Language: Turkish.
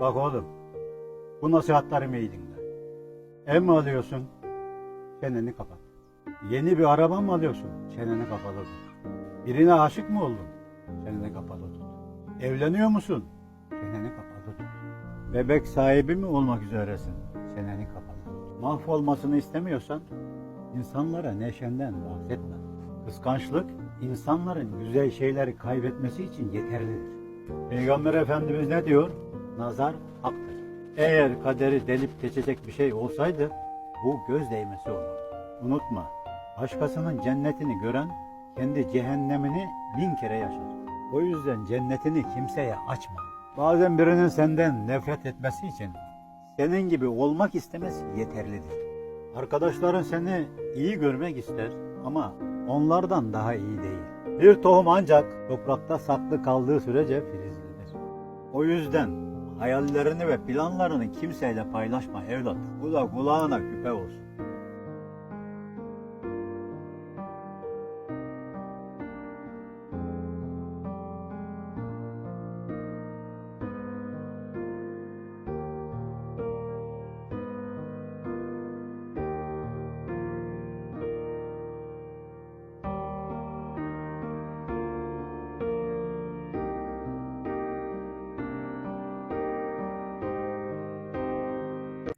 Bak oğlum, bu nasihatlerimi iyi dinle. Ev mi alıyorsun? Çeneni kapat. Yeni bir araba mı alıyorsun? Çeneni kapalı tut. Birine aşık mı oldun? Çeneni kapalı tut. Evleniyor musun? Çeneni kapalı tut. Bebek sahibi mi olmak üzeresin? Çeneni kapalı tut. Mahvolmasını istemiyorsan insanlara neşenden bahsetme. Kıskançlık insanların güzel şeyleri kaybetmesi için yeterlidir. Peygamber Efendimiz ne diyor? Nazar haktır. Eğer kaderi delip geçecek bir şey olsaydı bu göz değmesi olurdu. Unutma, başkasının cennetini gören kendi cehennemini bin kere yaşar. O yüzden cennetini kimseye açma. Bazen birinin senden nefret etmesi için senin gibi olmak istemesi yeterlidir. Arkadaşların seni iyi görmek ister ama onlardan daha iyi değil. Bir tohum ancak toprakta saklı kaldığı sürece filizlenir. O yüzden hayallerini ve planlarını kimseyle paylaşma evlat. Bu da kulağına küpe olsun.